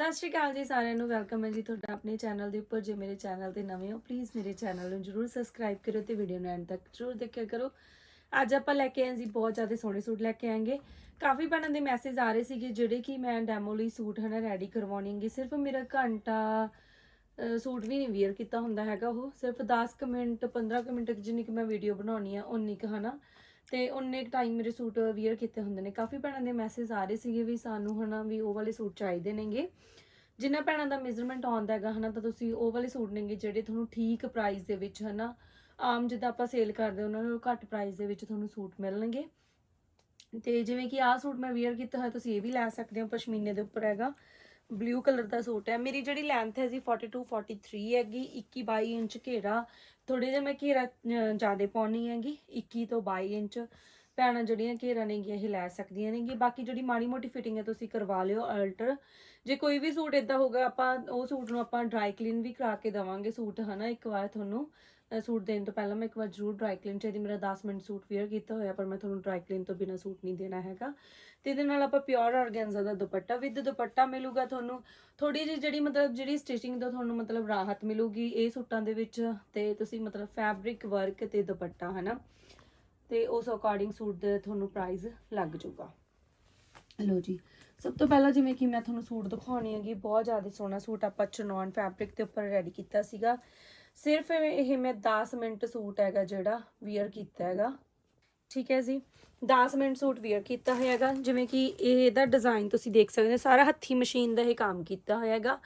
ਸਤਿ ਸ਼੍ਰੀ ਅਕਾਲ ਜੀ ਸਾਰਿਆਂ ਨੂੰ ਵੈਲਕਮ ਹੈ ਜੀ ਤੁਹਾਡਾ ਆਪਣੇ ਚੈਨਲ ਦੇ ਉੱਪਰ। ਜੇ ਮੇਰੇ ਚੈਨਲ ਤੇ ਨਵੇਂ ਹੋ ਪਲੀਜ਼ ਮੇਰੇ ਚੈਨਲ ਨੂੰ ਜਰੂਰ ਸਬਸਕ੍ਰਾਈਬ ਕਰਿਓ ਤੇ ਵੀਡੀਓ ਨੂੰ ਐਂਡ ਤੱਕ ਜਰੂਰ ਦੇਖਿਆ ਕਰੋ। ਅੱਜ ਆਪਾਂ ਲੈ ਕੇ ਆਏ ਜੀ, ਬਹੁਤ ਜ਼ਿਆਦਾ ਸੋਹਣੇ ਸੂਟ ਲੈ ਕੇ ਆਏਗੇ। ਕਾਫੀ ਭੈਣਾਂ ਦੇ ਮੈਸੇਜ ਆ ਰਹੇ ਸੀਗੇ, ਜਿਹੜੇ ਕਿ ਮੈਂ ਡੈਮੋ ਲਈ ਸੂਟ ਹਨਾ ਰੈਡੀ ਕਰਵਾਉਣੀਗੇ ਸਿਰਫ ਮੇਰਾ ਘੰਟਾ ਸੂਟ ਵੀ ਨਹੀਂ ਵੇਅਰ ਕੀਤਾ ਹੁੰਦਾ ਹੈਗਾ ਉਹ। ਸਿਰਫ 10 ਕੁ ਮਿੰਟ 15 ਕੁ ਮਿੰਟ ਜਿੰਨੀ ਕਿ ਮੈਂ ਵੀਡੀਓ ਬਣਾਉਣੀ ਆ ਉਨੀ ਕੁ ਹਨਾ। ਤੇ ਉਨੇ ਟਾਈਮ ਮੇਰੇ ਸੂਟ ਵੀਅਰ ਕੀਤੇ ਹੁੰਦੇ ਨੇ। ਕਾਫੀ ਭੈਣਾਂ ਦੇ ਮੈਸੇਜ ਆ ਰਹੇ ਸੀਗੇ ਵੀ ਸਾਨੂੰ ਹਨਾ ਵੀ ਉਹ ਵਾਲੇ ਸੂਟ ਚਾਹੀਦੇ ਨੇਗੇ। ਜਿਨ੍ਹਾਂ ਭੈਣਾਂ ਦਾ ਮੇਜਰਮੈਂਟ ਆਉਂਦਾ ਹੈਗਾ ਹਨਾ, ਤਾਂ ਤੁਸੀਂ ਉਹ ਵਾਲੇ ਸੂਟ ਨੇਗੇ ਜਿਹੜੇ ਤੁਹਾਨੂੰ ਠੀਕ ਪ੍ਰਾਈਸ ਦੇ ਵਿੱਚ ਹਨਾ, ਆਮ ਜਿੱਦਾਂ ਆਪਾਂ ਸੇਲ ਕਰਦੇ ਉਹਨਾਂ ਨੂੰ ਘੱਟ ਪ੍ਰਾਈਸ ਦੇ ਵਿੱਚ ਤੁਹਾਨੂੰ ਸੂਟ ਮਿਲਣਗੇ। ਤੇ ਜਿਵੇਂ ਕਿ ਆਹ ਸੂਟ ਮੈਂ ਵੇਅਰ ਕੀਤਾ ਹੋਇਆ, ਤੁਸੀਂ ਇਹ ਵੀ ਲੈ ਸਕਦੇ ਹੋ, ਪਸ਼ਮੀਨੇ ਦੇ ਉੱਪਰ ਹੈਗਾ। ਬਲੂ ਕਲਰ ਦਾ ਸੂਟ ਹੈ। ਮੇਰੀ ਜਿਹੜੀ ਲੈਂਥ ਹੈ ਜੀ 42 43 ਹੈਗੀ 21 22 ਇੰਚ ਘੇਰਾ। ਥੋੜੇ ਜਿਹਾ ਮੈਂ ਘੇਰਾ ਜ਼ਿਆਦਾ ਪਾਉਣੀ ਹੈਗੀ 21 ਤੋਂ 22 ਇੰਚ। ਭੈਣਾਂ ਜਿਹੜੀਆਂ ਘੇਰਾ ਨੇਗੀਆਂ ਇਹ ਲੈ ਸਕਦੀਆਂ ਨੇਗੀ ਬਾਕੀ ਜਿਹੜੀ ਮਾੜੀ ਮੋਟੀ ਫਿਟਿੰਗ ਹੈ, ਤੁਸੀਂ ਕਰਵਾ ਲਿਓ ਅਲਟਰ ਜੇ ਕੋਈ ਵੀ ਸੂਟ ਇਦਾਂ ਹੋਗਾ ਆਪਾਂ ਉਹ ਸੂਟ ਨੂੰ ਆਪਾਂ ਡਰਾਈ ਕਲੀਨ ਵੀ ਕਰਾ ਕੇ ਦਵਾਂਗੇ ਸੂਟ, ਹਨਾ, ਇੱਕ ਵਾਰ ਤੁਹਾਨੂੰ। ਸੂਟ ਦੇਣ ਤੋਂ ਪਹਿਲਾਂ ਮੈਂ ਇੱਕ ਵਾਰ ਜ਼ਰੂਰ ਡਰਾਈ ਕਲੀਨ ਚਾਹੀਦੀ ਮੇਰਾ 10 ਮਿੰਟ ਸੂਟ ਵੇਅਰ ਕੀਤਾ ਹੋਇਆ, ਪਰ ਮੈਂ ਤੁਹਾਨੂੰ ਡਰਾਈ ਕਲੀਨ ਤੋਂ ਬਿਨਾ ਸੂਟ ਨਹੀਂ ਦੇਣਾ ਹੈਗਾ। ਤੇ ਇਹਦੇ ਨਾਲ ਆਪਾਂ ਪਿਓਰ ਆਰਗੈਂਜ਼ਾ ਦਾ ਦੁਪੱਟਾ ਵਿਦ ਦੁਪੱਟਾ ਮਿਲੂਗਾ ਤੁਹਾਨੂੰ। ਥੋੜੀ ਜਿਹੀ ਜਿਹੜੀ ਮਤਲਬ ਜਿਹੜੀ ਸਟਿਚਿੰਗ ਦਾ ਤੁਹਾਨੂੰ ਮਤਲਬ ਰਾਹਤ ਮਿਲੂਗੀ ਇਹ ਸੂਟਾਂ ਦੇ ਵਿੱਚ, ਤੇ ਤੁਸੀਂ ਮਤਲਬ ਫੈਬਰਿਕ ਵਰਕ ਤੇ ਦੁਪੱਟਾ, ਹਨਾ? ਤੇ ਉਸ ਅਕੋਰਡਿੰਗ ਸੂਟ ਦੇ ਤੁਹਾਨੂੰ ਪ੍ਰਾਈਸ ਲੱਗ ਜਾਊਗਾ। ਲੋ ਜੀ ਸਭ ਤੋਂ ਪਹਿਲਾਂ ਜਿਵੇਂ ਕਿ ਮੈਂ ਤੁਹਾਨੂੰ ਸੂਟ ਦਿਖਾਉਣੀ ਹੈਗੀ, ਬਹੁਤ ਜ਼ਿਆਦਾ ਸੋਹਣਾ ਸੂਟ ਆਪਾਂ ਚਨੌਨ ਫੈਬਰਿਕ ਦੇ ਉੱਪਰ ਰੈਡੀ ਕੀਤਾ ਸੀਗਾ। ਸਿਰਫ ਇਹ ਮੈਂ 10 ਮਿੰਟ ਸੂਟ ਹੈਗਾ ਜਿਹੜਾ ਵੀਅਰ ਕੀਤਾ ਹੈਗਾ। ਠੀਕ ਹੈ ਜੀ 10 ਮਿੰਟ ਸੂਟ ਵੀਅਰ ਕੀਤਾ ਹੋਇਆ ਹੈਗਾ। ਜਿਵੇਂ ਕਿ ਇਹਦਾ ਡਿਜ਼ਾਈਨ ਤੁਸੀਂ ਦੇਖ ਸਕਦੇ ਹੋ, ਸਾਰਾ ਹੱਥੀ ਮਸ਼ੀਨ ਦਾ ਇਹ ਕੰਮ ਕੀਤਾ ਹੋਇਆ ਹੈਗਾ।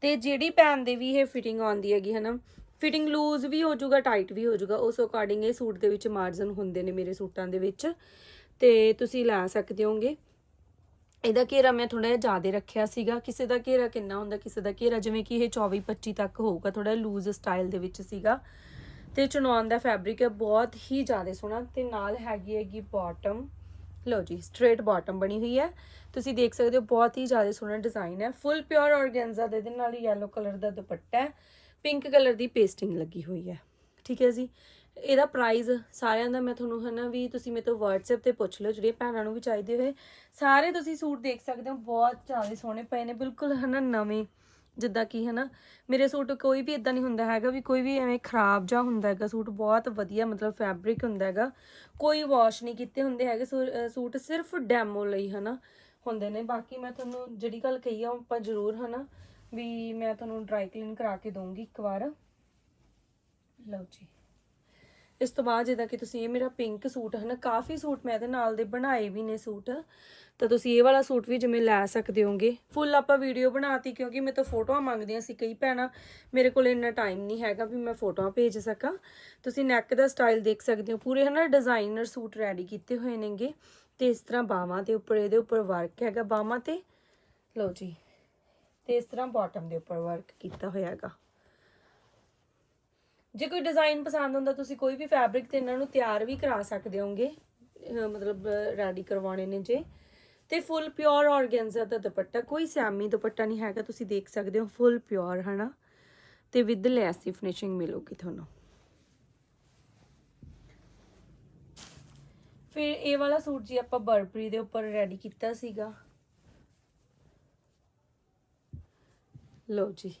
ਤੇ ਜਿਹੜੀ ਪੈਨ ਦੇ ਵੀ ਇਹ ਫਿਟਿੰਗ ਆਉਂਦੀ ਹੈਗੀ ਹਨਾ ਫਿਟਿੰਗ ਲੂਜ਼ ਵੀ ਹੋ ਜਾਊਗਾ ਟਾਈਟ ਵੀ ਹੋ ਜਾਊਗਾ, ਉਸ ਅਕੋਰਡਿੰਗ ਇਹ ਸੂਟ ਦੇ ਵਿੱਚ ਮਾਰਜਨ ਹੁੰਦੇ ਨੇ ਮੇਰੇ ਸੂਟਾਂ ਦੇ ਵਿੱਚ। ਤੇ ਤੁਸੀਂ ਲੈ ਸਕਦੇ ਹੋਗੇ। ਇਹਦਾ ਘੇਰਾ ਮੈਂ ਥੋੜਾ ਜਿਹਾ ਜ਼ਿਆਦਾ ਰੱਖਿਆ ਸੀਗਾ। ਕਿਸੇ ਦਾ ਘੇਰਾ ਕਿੰਨਾ ਹੁੰਦਾ, ਕਿਸੇ ਦਾ ਘੇਰਾ ਜਿਵੇਂ ਕਿ ਇਹ 24 25 ਤੱਕ ਹੋਊਗਾ ਥੋੜਾ ਲੂਜ਼ ਸਟਾਈਲ ਦੇ ਵਿੱਚ ਸੀਗਾ। ਤੇ ਚੁਣਾਉਣ ਦਾ ਫੈਬਰਿਕ ਹੈ ਬਹੁਤ ਹੀ ਜ਼ਿਆਦਾ ਸੋਹਣਾ ਤੇ ਨਾਲ ਹੈਗੀ ਹੈਗੀ ਬਾਟਮ ਲਓ ਜੀ ਸਟ੍ਰੇਟ ਬਾਟਮ ਬਣੀ ਹੋਈ ਹੈ। ਤੁਸੀਂ ਦੇਖ ਸਕਦੇ ਹੋ ਬਹੁਤ ਹੀ ਜ਼ਿਆਦਾ ਸੋਹਣਾ ਡਿਜ਼ਾਈਨ ਹੈ। ਫੁੱਲ ਪਿਓਰ ਆਰਗੈਂਜ਼ਾ ਦੇ ਇਹਦੇ ਨਾਲ ਯੈਲੋ ਕਲਰ ਦਾ ਦੁਪੱਟਾ ਹੈ। ਪਿੰਕ ਕਲਰ ਦੀ ਪੇਸਟਿੰਗ ਲੱਗੀ ਹੋਈ ਹੈ। ਠੀਕ ਹੈ ਜੀ? ਇਹਦਾ ਪ੍ਰਾਈਸ ਸਾਰਿਆਂ ਦਾ ਮੈਂ ਤੁਹਾਨੂੰ ਹਨਾ ਵੀ ਤੁਸੀਂ ਮੇਰੇ ਤੋਂ WhatsApp ਤੇ ਪੁੱਛ ਲਿਓ ਜਿਹੜੇ ਭੈਣਾਂ ਨੂੰ ਵੀ ਚਾਹੀਦੇ ਹੋਏ। ਸਾਰੇ ਤੁਸੀਂ ਸੂਟ ਦੇਖ ਸਕਦੇ ਹੋ, ਬਹੁਤ ਜ਼ਿਆਦਾ ਸੋਹਣੇ ਪਏ ਨੇ, ਬਿਲਕੁਲ ਹਨਾ ਨਵੇਂ, ਜਿੱਦਾਂ ਕਿ ਹਨਾ, ਮੇਰੇ ਸੂਟ ਕੋਈ ਵੀ ਇਦਾਂ ਨਹੀਂ ਹੁੰਦਾ ਹੈਗਾ ਵੀ ਕੋਈ ਵੀ ਐਵੇਂ ਖਰਾਬ ਜਾਂ ਹੁੰਦਾ ਹੈਗਾ, ਸੂਟ ਬਹੁਤ ਵਧੀਆ ਮਤਲਬ ਫੈਬਰਿਕ ਹੁੰਦਾ ਹੈਗਾ। ਕੋਈ ਵਾਸ਼ ਨਹੀਂ ਕੀਤੇ ਹੁੰਦੇ ਹੈਗੇ ਸੂ- ਸੂਟ, ਸਿਰਫ ਡੈਮੋ ਲਈ ਹਨਾ ਹੁੰਦੇ ਨੇ। ਬਾਕੀ ਮੈਂ ਤੁਹਾਨੂੰ ਜਿਹੜੀ ਗੱਲ ਕਹੀ ਆ, ਉਹ ਆਪਾਂ ਜ਼ਰੂਰ ਹਨਾ ਵੀ ਮੈਂ ਤੁਹਾਨੂੰ ਡਰਾਈ ਕਲੀਨ ਕਰਾ ਕੇ ਦਊਂਗੀ ਇੱਕ ਵਾਰ। ਲਓ ਜੀ। ਇਸ ਤੋਂ ਬਾਅਦ ਜਿੱਦਾਂ ਕਿ ਤੁਸੀਂ ਇਹ ਮੇਰਾ ਪਿੰਕ ਸੂਟ ਹੈ ਨਾ ਕਾਫੀ ਸੂਟ ਮੈਂ ਇਹਦੇ ਨਾਲ ਦੇ ਬਣਾਏ ਵੀ ਨੇ ਸੂਟ। ਤਾਂ ਤੁਸੀਂ ਇਹ ਵਾਲਾ ਸੂਟ ਵੀ ਜਿਵੇਂ ਲੈ ਸਕਦੇ ਹੋਗੇ। ਫੁੱਲ ਆਪਾਂ ਵੀਡੀਓ ਬਣਾਤੀ ਕਿਉਂਕਿ ਮੈਂ ਤਾਂ ਫੋਟੋਆਂ ਮੰਗਦੀਆਂ ਸੀ ਕਈ ਭੈਣਾਂ, ਮੇਰੇ ਕੋਲ ਇੰਨਾ ਟਾਈਮ ਨਹੀਂ ਹੈਗਾ ਵੀ ਮੈਂ ਫੋਟੋਆਂ ਭੇਜ ਸਕਾਂ। ਤੁਸੀਂ ਨੈਕ ਦਾ ਸਟਾਈਲ ਦੇਖ ਸਕਦੇ ਹੋ, ਪੂਰੇ ਹਨਾ ਡਿਜ਼ਾਈਨਰ ਸੂਟ ਰੈਡੀ ਕੀਤੇ ਹੋਏ ਨੇਗੇ। ਤੇ ਇਸ ਤਰ੍ਹਾਂ ਬਾਹਾਂ ਦੇ ਉੱਪਰ, ਇਹਦੇ ਉੱਪਰ ਵਰਕ ਹੈਗਾ ਬਾਹਾਂ ਤੇ। ਲਓ ਜੀ, ਤੇ ਇਸ ਤਰ੍ਹਾਂ ਬਾਟਮ ਦੇ ਉੱਪਰ ਵਰਕ ਕੀਤਾ ਹੋਇਆ ਹੈਗਾ। ਜੇ ਕੋਈ ਡਿਜ਼ਾਈਨ ਪਸੰਦ ਹੁੰਦਾ, ਤੁਸੀਂ ਕੋਈ ਵੀ ਫੈਬਰਿਕ ਤੇ ਇਹਨਾਂ ਨੂੰ ਤਿਆਰ ਵੀ ਕਰਾ ਸਕਦੇ ਹੋਗੇ ਮਤਲਬ ਰੈਡੀ ਕਰਵਾਉਣੇ ਨੇ ਜੇ। ਤੇ ਫੁੱਲ ਪਿਓਰ ਆਰਗੈਂਜ਼ਾ ਦਾ ਦੁਪੱਟਾ, ਕੋਈ ਸੈਮੀ ਦੁਪੱਟਾ ਨਹੀਂ ਹੈਗਾ, ਤੁਸੀਂ ਦੇਖ ਸਕਦੇ ਹੋ ਫੁੱਲ ਪਿਓਰ ਹਨਾ? ਤੇ ਵਿਦ ਲੈਸ ਦੀ ਫਿਨਿਸ਼ਿੰਗ ਮਿਲੂਗੀ ਤੁਹਾਨੂੰ। ਫਿਰ ਇਹ ਵਾਲਾ ਸੂਟ ਜੀ ਆਪਾਂ ਬਰਬਰੀ ਦੇ ਉੱਪਰ ਰੈਡੀ ਕੀਤਾ ਸੀਗਾ। ਲਓ ਜੀ।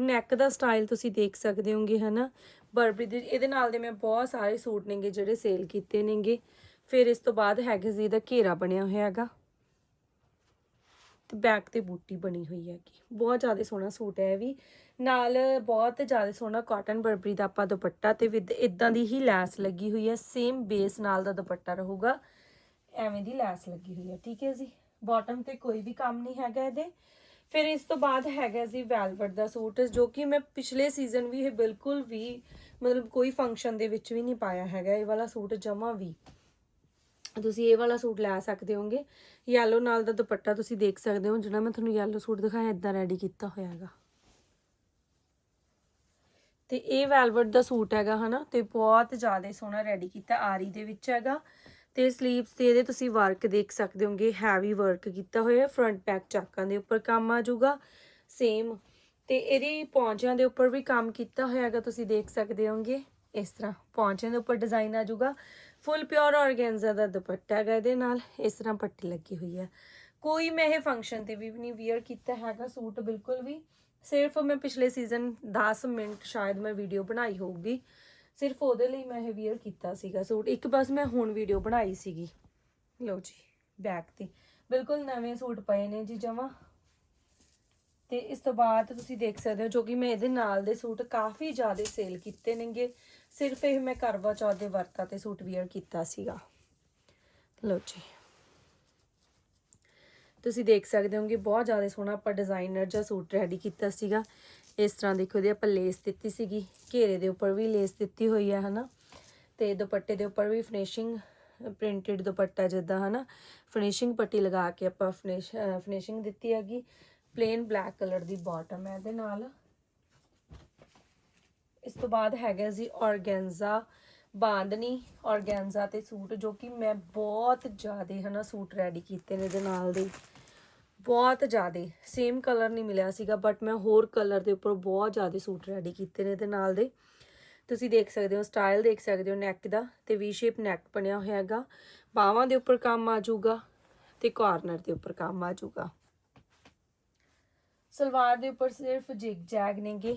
ਨੈਕ ਦਾ ਸਟਾਈਲ ਤੁਸੀਂ ਦੇਖ ਸਕਦੇ ਹੋਗੇ, ਹਨਾ? ਬਰਬਰੀ ਦੇ, ਇਹਦੇ ਨਾਲ ਦੇ ਮੈਂ ਬਹੁਤ ਸਾਰੇ ਸੂਟ ਨੇਗੇ ਜਿਹੜੇ ਸੇਲ ਕੀਤੇ ਨੇਗੇ। ਫਿਰ ਇਸ ਤੋਂ ਬਾਅਦ ਹੈਗੇ ਜੀ ਇਹਦਾ ਘੇਰਾ ਬਣਿਆ ਹੋਇਆ ਹੈਗਾ। ਤੇ ਬੈਕ ਤੇ ਬੂਟੀ ਬਣੀ ਹੋਈ ਹੈਗੀ। ਬਹੁਤ ਜ਼ਿਆਦਾ ਸੋਹਣਾ ਸੂਟ ਹੈ ਇਹ ਵੀ। ਨਾਲ ਬਹੁਤ ਜ਼ਿਆਦਾ ਸੋਹਣਾ ਕਾਟਨ ਬਰਬਰੀ ਦਾ ਆਪਾਂ ਦੁਪੱਟਾ ਤੇ ਵਿਦ ਇਦਾਂ ਦੀ ਹੀ ਲੈਸ ਲੱਗੀ ਹੋਈ ਹੈ। ਸੇਮ ਬੇਸ ਨਾਲ ਦਾ ਦੁਪੱਟਾ ਰਹੂਗਾ। ਐਵੇਂ ਦੀ ਲੈਸ ਲੱਗੀ ਹੋਈ ਹੈ, ਠੀਕ ਹੈ ਜੀ? ਬਾਟਮ ਤੇ ਕੋਈ ਵੀ ਕੰਮ ਨਹੀਂ ਹੈਗਾ ਇਹਦੇ। ਫਿਰ ਇਸ ਤੋਂ ਬਾਅਦ ਹੈਗਾ ਜੀ ਵੈਲਵਟ ਦਾ ਸੂਟ, ਜੋ ਕਿ ਮੈਂ ਪਿਛਲੇ ਸੀਜ਼ਨ ਵੀ ਇਹ ਬਿਲਕੁਲ ਵੀ ਮਤਲਬ ਕੋਈ ਫੰਕਸ਼ਨ ਦੇ ਵਿੱਚ ਵੀ ਨਹੀਂ ਪਾਇਆ ਹੈਗਾ, ਇਹ ਵਾਲਾ ਸੂਟ ਜਮਾ ਵੀ। ਤੁਸੀਂ ਇਹ ਵਾਲਾ ਸੂਟ ਲੈ ਸਕਦੇ ਹੋਗੇ। ਯੈਲੋ ਨਾਲ ਦਾ ਦੁਪੱਟਾ ਤੁਸੀਂ ਦੇਖ ਸਕਦੇ ਹੋ, ਜਿਹੜਾ ਮੈਂ ਤੁਹਾਨੂੰ ਯੈਲੋ ਸੂਟ ਦਿਖਾਇਆ ਇਦਾਂ ਰੈਡੀ ਕੀਤਾ ਹੋਇਆ ਹੈਗਾ। ਤੇ ਇਹ ਵੈਲਵਟ ਦਾ ਸੂਟ ਹੈਗਾ, ਹਨਾ? ਤੇ ਬਹੁਤ ਜ਼ਿਆਦਾ ਸੋਹਣਾ ਰੈਡੀ ਕੀਤਾ, ਆਰੀ ਦੇ ਵਿੱਚ ਹੈਗਾ। ਤੇ ਸਲੀਵਸ ਤੇ ਇਹਦੇ ਤੁਸੀਂ ਵਰਕ ਦੇਖ ਸਕਦੇ ਹੋਗੇ ਹੈਵੀ ਵਰਕ ਕੀਤਾ ਹੋਇਆ ਫਰੰਟ ਬੈਕ ਚਾਕਾਂ ਦੇ ਉੱਪਰ ਕੰਮ ਆ ਜਾਊਗਾ ਸੇਮ ਤੇ ਇਹਦੀ ਪੌਂਚਿਆਂ ਦੇ ਉੱਪਰ ਵੀ ਕੰਮ ਕੀਤਾ ਹੋਇਆ ਹੈਗਾ, ਤੁਸੀਂ ਦੇਖ ਸਕਦੇ ਹੋਗੇ, ਇਸ ਤਰ੍ਹਾਂ ਪੌਂਚਿਆਂ ਦੇ ਉੱਪਰ ਡਿਜ਼ਾਈਨ ਆ ਜਾਊਗਾ। ਫੁੱਲ ਪਿਓਰ ਆਰਗੈਂਜ਼ਾ ਦਾ ਦੁਪੱਟਾ ਹੈਗਾ ਇਹਦੇ ਨਾਲ, ਇਸ ਤਰ੍ਹਾਂ ਪੱਟੀ ਲੱਗੀ ਹੋਈ ਹੈ ਕੋਈ ਮੈਂ ਇਹ ਫੰਕਸ਼ਨ ਤੇ ਵੀ ਨਹੀਂ ਵੇਅਰ ਕੀਤਾ ਹੈਗਾ ਸੂਟ ਬਿਲਕੁਲ ਵੀ। ਸਿਰਫ ਮੈਂ ਪਿਛਲੇ ਸੀਜ਼ਨ 10 ਮਿੰਟ ਸ਼ਾਇਦ ਮੈਂ ਵੀਡੀਓ ਬਣਾਈ ਹੋਊਗੀ। ਸਿਰਫ ਉਹਦੇ ਲਈ ਮੈਂ ਇਹ ਵੇਅਰ ਕੀਤਾ ਸੀਗਾ ਸੂਟ। ਇੱਕ ਬਸ ਮੈਂ ਹੁਣ ਵੀਡੀਓ ਬਣਾਈ ਸੀਗੀ। ਲਓ ਜੀ ਬੈਕ ਤੇ। ਬਿਲਕੁਲ ਨਵੇਂ ਸੂਟ ਪਏ ਨੇ ਜੀ ਜਮਾ। ਤੇ ਇਸ ਤੋਂ ਬਾਅਦ ਤੁਸੀਂ ਦੇਖ ਸਕਦੇ ਹੋ, ਜੋ ਕਿ ਮੈਂ ਇਹਦੇ ਨਾਲ ਦੇ ਸੂਟ ਕਾਫੀ ਜ਼ਿਆਦਾ ਸੇਲ ਕੀਤੇ ਨੇਗੇ। ਸਿਰਫ ਇਹ ਮੈਂ ਕਰਵਾ ਚੌਥ ਦੇ ਵਰਤਾਂ ਤੇ ਸੂਟ ਵੇਅਰ ਕੀਤਾ ਸੀਗਾ। ਲਓ ਜੀ। ਤੁਸੀਂ ਦੇਖ ਸਕਦੇ ਹੋਗੇ, ਬਹੁਤ ਜ਼ਿਆਦਾ ਸੋਹਣਾ ਆਪਾਂ ਡਿਜ਼ਾਈਨਰ ਜਿਹਾ ਸੂਟ ਰੈਡੀ ਕੀਤਾ ਸੀਗਾ। ਇਸ ਤਰ੍ਹਾਂ ਦੇਖੋ ਇਹਦੇ ਆਪਾਂ ਲੇਸ ਦਿੱਤੀ ਸੀਗੀ, ਘੇਰੇ ਦੇ ਉੱਪਰ ਵੀ ਲੇਸ ਦਿੱਤੀ ਹੋਈ ਹੈ ਹਨਾ? ਤੇ ਦੁਪੱਟੇ ਦੇ ਉੱਪਰ ਵੀ ਫਿਨਿਸ਼ਿੰਗ ਪ੍ਰਿੰਟਡ ਦੁਪੱਟਾ ਜਿੱਦਾਂ, ਹਨਾ? ਫਿਨਿਸ਼ਿੰਗ ਪੱਟੀ ਲਗਾ ਕੇ ਆਪਾਂ ਫਿਨਿਸ਼ ਫਿਨਿਸ਼ਿੰਗ ਦਿੱਤੀ ਹੈਗੀ। ਪਲੇਨ ਬਲੈਕ ਕਲਰ ਦੀ ਬਾਟਮ ਹੈ ਇਹਦੇ ਨਾਲ। ਇਸ ਤੋਂ ਬਾਅਦ ਹੈਗਾ ਜੀ ਔਰਗੈਂਜ਼ਾ ਬਾਂਦਨੀ ਔਰਗੈਂਜ਼ਾ ਤੇ ਸੂਟ ਜੋ ਕਿ ਮੈਂ ਬਹੁਤ ਜ਼ਿਆਦਾ, ਹਨਾ, ਸੂਟ ਰੈਡੀ ਕੀਤੇ ਨੇ ਇਹਦੇ ਨਾਲ ਦੇ। ਬਹੁਤ ਜ਼ਿਆਦਾ ਸੇਮ ਕਲਰ ਨਹੀਂ ਮਿਲਿਆ ਸੀਗਾ ਬਟ ਮੈਂ ਹੋਰ ਕਲਰ ਦੇ ਉੱਪਰ ਬਹੁਤ ਜ਼ਿਆਦਾ ਸੂਟ ਰੈਡੀ ਕੀਤੇ ਨੇ ਇਹਦੇ ਨਾਲ ਦੇ। ਤੁਸੀਂ ਦੇਖ ਸਕਦੇ ਹੋ ਸਟਾਈਲ ਦੇਖ ਸਕਦੇ ਹੋ ਨੈਕ ਦਾ ਤੇ ਵੀ ਸ਼ੇਪ ਨੈਕ ਬਣਿਆ ਹੋਇਆ ਹੈਗਾ। ਬਾਹਾਂ ਦੇ ਉੱਪਰ ਕੰਮ ਆ ਜਾਊਗਾ ਤੇ ਕਾਰਨਰ ਦੇ ਉੱਪਰ ਕੰਮ ਆ ਜਾਊਗਾ। ਸਲਵਾਰ ਦੇ ਉੱਪਰ ਸਿਰਫ ਜਿਗ ਜੈਗ ਨੇਗੇ।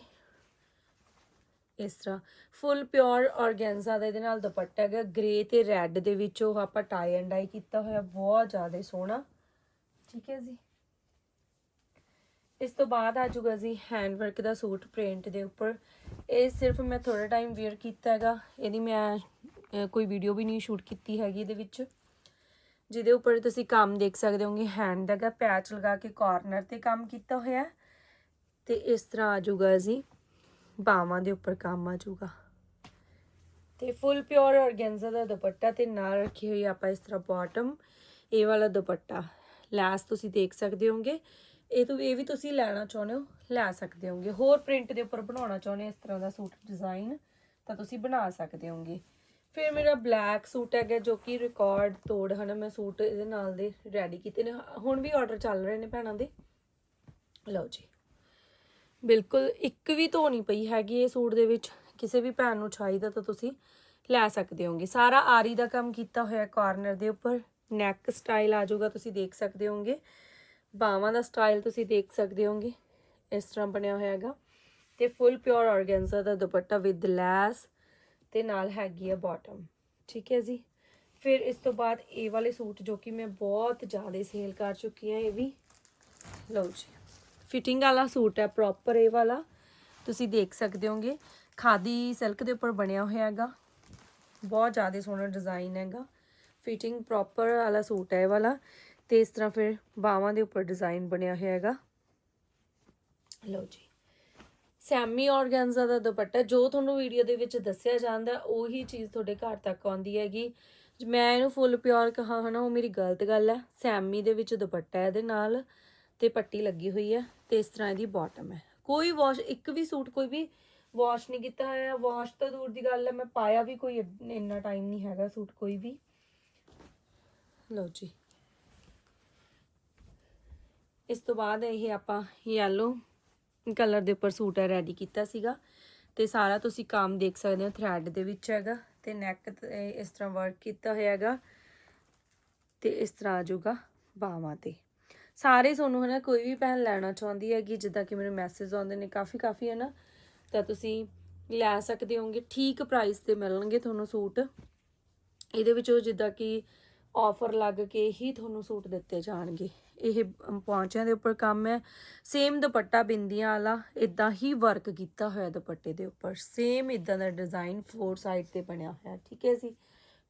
ਇਸ ਤਰ੍ਹਾਂ ਫੁੱਲ ਪਿਓਰ ਔਰਗੈਂਜ਼ਾ ਦਾ ਇਹਦੇ ਨਾਲ ਦੁਪੱਟਾ ਹੈਗਾ ਗ੍ਰੇ ਤੇ ਰੈੱਡ ਦੇ ਵਿੱਚ ਉਹ ਆਪਾਂ ਟਾਈ ਐਂਡ ਡਾਈ ਕੀਤਾ ਹੋਇਆ, ਬਹੁਤ ਜ਼ਿਆਦਾ ਸੋਹਣਾ। ਠੀਕ ਹੈ ਜੀ। ਇਸ ਤੋਂ ਬਾਅਦ ਆ ਜਾਊਗਾ ਜੀ ਹੈਂਡ ਵਰਕ ਦਾ ਸੂਟ ਪ੍ਰਿੰਟ ਦੇ ਉੱਪਰ। ਇਹ ਸਿਰਫ ਮੈਂ ਥੋੜਾ ਟਾਈਮ ਵੇਅਰ ਕੀਤਾ ਹੈਗਾ। ਇਹਦੀ ਮੈਂ ਕੋਈ ਵੀਡੀਓ ਵੀ ਨਹੀਂ ਸ਼ੂਟ ਕੀਤੀ ਹੈਗੀ ਇਹਦੇ ਵਿੱਚ। ਜਿਹਦੇ ਉੱਪਰ ਤੁਸੀਂ ਕੰਮ ਦੇਖ ਸਕਦੇ ਹੋਗੇ ਹੈਂਡ ਦਾ ਹੈਗਾ ਪੈਚ ਲਗਾ ਕੇ ਕਾਰਨਰ ਤੇ ਕੰਮ ਕੀਤਾ ਹੋਇਆ ਹੈ। ਤੇ ਇਸ ਤਰ੍ਹਾਂ ਆ ਜਾਊਗਾ ਜੀ ਬਾਹਾਂ ਦੇ ਉੱਪਰ ਕੰਮ ਆ ਜਾਊਗਾ ਤੇ ਫੁੱਲ ਪਿਓਰ ਔਰਗੈਂਜ਼ਾ ਦਾ ਦੁਪੱਟਾ ਤੇ ਨਾਲ ਰੱਖੀ ਹੋਈ ਆਪਾਂ ਇਸ ਤਰ੍ਹਾਂ ਬਾਟਮ ਇਹ ਵਾਲਾ ਦੁਪੱਟਾ। ਲੈਸ ਤੁਸੀਂ ਦੇਖ ਸਕਦੇ ਹੋਗੇ। ਇਹ ਤੋਂ, ਇਹ ਵੀ ਤੁਸੀਂ ਲੈਣਾ ਚਾਹੁੰਦੇ ਹੋ? ਲੈ ਸਕਦੇ ਹੋਗੇ ਹੋਰ ਪ੍ਰਿੰਟ ਦੇ ਉੱਪਰ ਬਣਾਉਣਾ ਚਾਹੁੰਦੇ ਹੋ, ਇਸ ਤਰ੍ਹਾਂ ਦਾ ਸੂਟ ਡਿਜ਼ਾਈਨ ਤਾਂ ਤੁਸੀਂ ਬਣਾ ਸਕਦੇ ਹੋਗੇ ਫਿਰ ਮੇਰਾ ਬਲੈਕ ਸੂਟ ਹੈਗਾ ਜੋ ਕਿ ਰਿਕਾਰਡ ਤੋੜ ਹਨਾ, ਮੈਂ ਸੂਟ ਇਹਦੇ ਨਾਲ ਦੇ ਰੈਡੀ ਕੀਤੇ ਨੇ। ਹੁਣ ਵੀ ਆਰਡਰ ਚੱਲ ਰਹੇ ਨੇ ਭੈਣਾਂ ਦੇ। ਲਓ ਜੀ। ਬਿਲਕੁਲ ਇੱਕ ਵੀ ਧੋ ਨਹੀਂ ਪਈ ਹੈਗੀ ਇਹ ਸੂਟ ਦੇ ਵਿੱਚ। ਕਿਸੇ ਵੀ ਭੈਣ ਨੂੰ ਚਾਹੀਦਾ ਤਾਂ ਤੁਸੀਂ ਲੈ ਸਕਦੇ ਹੋਗੇ ਸਾਰਾ ਆਰੀ ਦਾ ਕੰਮ ਕੀਤਾ ਹੋਇਆ ਕਾਰਨਰ ਦੇ ਉੱਪਰ। ਨੈਕ ਸਟਾਈਲ ਆ ਜਾਊਗਾ, ਤੁਸੀਂ ਦੇਖ ਸਕਦੇ ਹੋਗੇ ਬਾਹਾਂ ਦਾ ਸਟਾਈਲ ਤੁਸੀਂ ਦੇਖ ਸਕਦੇ ਹੋਗੇ, ਇਸ ਤਰ੍ਹਾਂ ਬਣਿਆ ਹੋਇਆ ਹੈਗਾ। ਤੇ ਫੁੱਲ ਪਿਓਰ ਔਰਗੈਂਜ਼ਾ ਦਾ ਦੁਪੱਟਾ ਵਿਦ ਲੈਸ ਤੇ ਨਾਲ ਹੈਗੀ ਆ ਬਾਟਮ ਠੀਕ ਹੈ ਜੀ? ਫਿਰ ਇਸ ਤੋਂ ਬਾਅਦ ਇਹ ਵਾਲੇ ਸੂਟ ਜੋ ਕਿ ਮੈਂ ਬਹੁਤ ਜ਼ਿਆਦਾ ਸੇਲ ਕਰ ਚੁੱਕੀ ਹਾਂ, ਇਹ ਵੀ ਲਓ ਜੀ। ਫਿਟਿੰਗ ਵਾਲਾ ਸੂਟ ਹੈ ਪ੍ਰੋਪਰ ਇਹ ਵਾਲਾ। ਤੁਸੀਂ ਦੇਖ ਸਕਦੇ ਹੋਗੇ, ਖਾਦੀ ਸਿਲਕ ਦੇ ਉੱਪਰ ਬਣਿਆ ਹੋਇਆ ਹੈਗਾ। ਬਹੁਤ ਜ਼ਿਆਦਾ ਸੋਹਣਾ ਡਿਜ਼ਾਈਨ ਹੈਗਾ। ਫਿਟਿੰਗ ਪ੍ਰੋਪਰ ਵਾਲਾ ਸੂਟ ਹੈ ਇਹ ਵਾਲਾ। ਤੇ ਇਸ ਤਰ੍ਹਾਂ ਫਿਰ ਬਾਹਾਂ ਦੇ ਉੱਪਰ ਡਿਜ਼ਾਈਨ ਬਣਿਆ ਹੋਇਆ ਹੈਗਾ। ਲਓ ਜੀ। ਸੈਮੀ ਔਰਗੈਂਜ਼ਾ ਦਾ ਦੁਪੱਟਾ, ਜੋ ਤੁਹਾਨੂੰ ਵੀਡੀਓ ਦੇ ਵਿੱਚ ਦੱਸਿਆ ਜਾਂਦਾ, ਉਹੀ ਚੀਜ਼ ਤੁਹਾਡੇ ਘਰ ਤੱਕ ਆਉਂਦੀ ਹੈਗੀ। ਮੈਂ ਇਹਨੂੰ ਫੁੱਲ ਪਿਓਰ ਕਹਾ ਹਨਾ, ਉਹ ਮੇਰੀ ਗਲਤ ਗੱਲ ਹੈ। ਸੈਮੀ ਦੇ ਵਿੱਚ ਦੁਪੱਟਾ ਇਹਦੇ ਨਾਲ ਤੇ ਪੱਟੀ ਲੱਗੀ ਹੋਈ ਹੈ ਤੇ ਇਸ ਤਰ੍ਹਾਂ ਇਹਦੀ ਬਾਟਮ ਹੈ। ਕੋਈ ਵਾਸ਼ ਇੱਕ ਵੀ ਸੂਟ ਕੋਈ ਵੀ ਵਾਸ਼ ਨਹੀਂ ਕੀਤਾ ਹੋਇਆ ਵਾਸ਼ ਤਾਂ ਦੂਰ ਦੀ ਗੱਲ ਹੈ, ਮੈਂ ਪਾਇਆ ਵੀ ਕੋਈ ਇੰਨ- ਇੰਨਾ ਟਾਈਮ ਨਹੀਂ ਹੈਗਾ ਸੂਟ ਕੋਈ ਵੀ। ਲਓ ਜੀ। ਇਸ ਤੋਂ ਬਾਅਦ ਇਹ ਆਪਾਂ ਯੈਲੋ ਕਲਰ ਦੇ ਉੱਪਰ ਸੂਟ ਹੈ ਰੈਡੀ ਕੀਤਾ ਸੀਗਾ। ਤੇ ਸਾਰਾ ਤੁਸੀਂ ਕੰਮ ਦੇਖ ਸਕਦੇ ਹੋ ਥ੍ਰੈਡ ਦੇ ਵਿੱਚ ਹੈਗਾ। ਤੇ ਨੈਕ ਇਸ ਤਰ੍ਹਾਂ ਵਰਕ ਕੀਤਾ ਹੋਇਆ ਹੈਗਾ। ਤੇ ਇਸ ਤਰ੍ਹਾਂ ਆ ਜਾਊਗਾ ਬਾਹਾਂ ਤੇ। ਸਾਰੇ ਤੁਹਾਨੂੰ ਹਨਾ, ਕੋਈ ਵੀ ਭੈਣ ਲੈਣਾ ਚਾਹੁੰਦੀ ਹੈਗੀ, ਜਿੱਦਾਂ ਕਿ ਮੈਨੂੰ ਮੈਸੇਜ ਆਉਂਦੇ ਨੇ ਕਾਫੀ ਕਾਫੀ ਹਨਾ, ਤਾਂ ਤੁਸੀਂ ਲੈ ਸਕਦੇ ਹੋਗੇ ਠੀਕ ਪ੍ਰਾਈਸ ਤੇ ਮਿਲਣਗੇ ਤੁਹਾਨੂੰ ਸੂਟ। ਇਹਦੇ ਵਿੱਚੋਂ ਜਿੱਦਾਂ ਕਿ ਆਫਰ ਲੱਗ ਕੇ ਹੀ ਤੁਹਾਨੂੰ ਸੂਟ ਦਿੱਤੇ ਜਾਣਗੇ। ਇਹ ਪੌਂਚਿਆਂ ਦੇ ਉੱਪਰ ਕੰਮ ਹੈ। ਸੇਮ ਦੁਪੱਟਾ ਬਿੰਦੀਆਂ ਵਾਲਾ ਇਦਾਂ ਹੀ ਵਰਕ ਕੀਤਾ ਹੋਇਆ ਦੁਪੱਟੇ ਦੇ ਉੱਪਰ। ਸੇਮ ਇਦਾਂ ਦਾ ਡਿਜ਼ਾਈਨ ਫੋਰ ਸਾਈਡ ਤੇ ਬਣਿਆ ਹੋਇਆ, ਠੀਕ ਹੈ ਜੀ?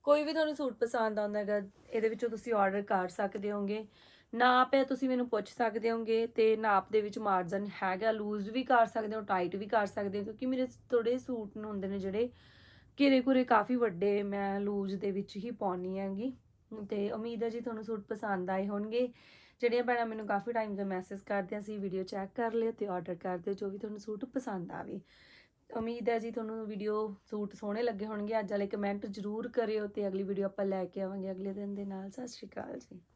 ਕੋਈ ਵੀ ਤੁਹਾਨੂੰ ਸੂਟ ਪਸੰਦ ਆਉਂਦਾ ਹੈਗਾ, ਇਹਦੇ ਵਿੱਚੋਂ ਤੁਸੀਂ ਆਰਡਰ ਕਰ ਸਕਦੇ ਹੋਗੇ ਨਾਪ ਹੈ, ਤੁਸੀਂ ਮੈਨੂੰ ਪੁੱਛ ਸਕਦੇ ਹੋਗੇ ਤੇ ਨਾਪ ਦੇ ਵਿੱਚ ਮਾਰਜਨ ਹੈਗਾ ਲੂਜ਼ ਵੀ ਕਰ ਸਕਦੇ ਹੋ ਟਾਈਟ ਵੀ ਕਰ ਸਕਦੇ ਹੋ, ਕਿਉਂਕਿ ਮੇਰੇ ਥੋੜੇ ਸੂਟ ਹੁੰਦੇ ਨੇ ਜਿਹੜੇ ਘੇਰੇ ਘੁਰੇ ਕਾਫੀ ਵੱਡੇ ਮੈਂ ਲੂਜ਼ ਦੇ ਵਿੱਚ ਹੀ ਪਾਉਣੀ ਹੈਗੀ। ਤੇ ਉਮੀਦ ਹੈ ਜੀ ਤੁਹਾਨੂੰ ਸੂਟ ਪਸੰਦ ਆਏ ਹੋਣਗੇ। ਜਿਹੜੀਆਂ ਭੈਣਾਂ ਮੈਨੂੰ ਕਾਫੀ ਟਾਈਮ ਤੋਂ ਮੈਸੇਜ ਕਰਦੀਆਂ ਸੀ ਵੀਡੀਓ ਚੈੱਕ ਕਰ ਲਿਓ ਤੇ ਆਰਡਰ ਕਰ ਦਿਓ, ਜੋ ਵੀ ਤੁਹਾਨੂੰ ਸੂਟ ਪਸੰਦ ਆਵੇ। ਉਮੀਦ ਹੈ ਜੀ ਤੁਹਾਨੂੰ ਵੀਡੀਓ ਸੂਟ ਸੋਹਣੇ ਲੱਗੇ ਹੋਣਗੇ। ਅੱਜ ਵਾਲੇ ਕਮੈਂਟ ਜ਼ਰੂਰ ਕਰਿਓ ਤੇ ਅਗਲੀ ਵੀਡੀਓ ਆਪਾਂ ਲੈ ਕੇ ਆਵਾਂਗੇ। ਅਗਲੇ ਦਿਨ ਦੇ ਨਾਲ, ਸਤਿ ਸ਼੍ਰੀ ਅਕਾਲ ਜੀ।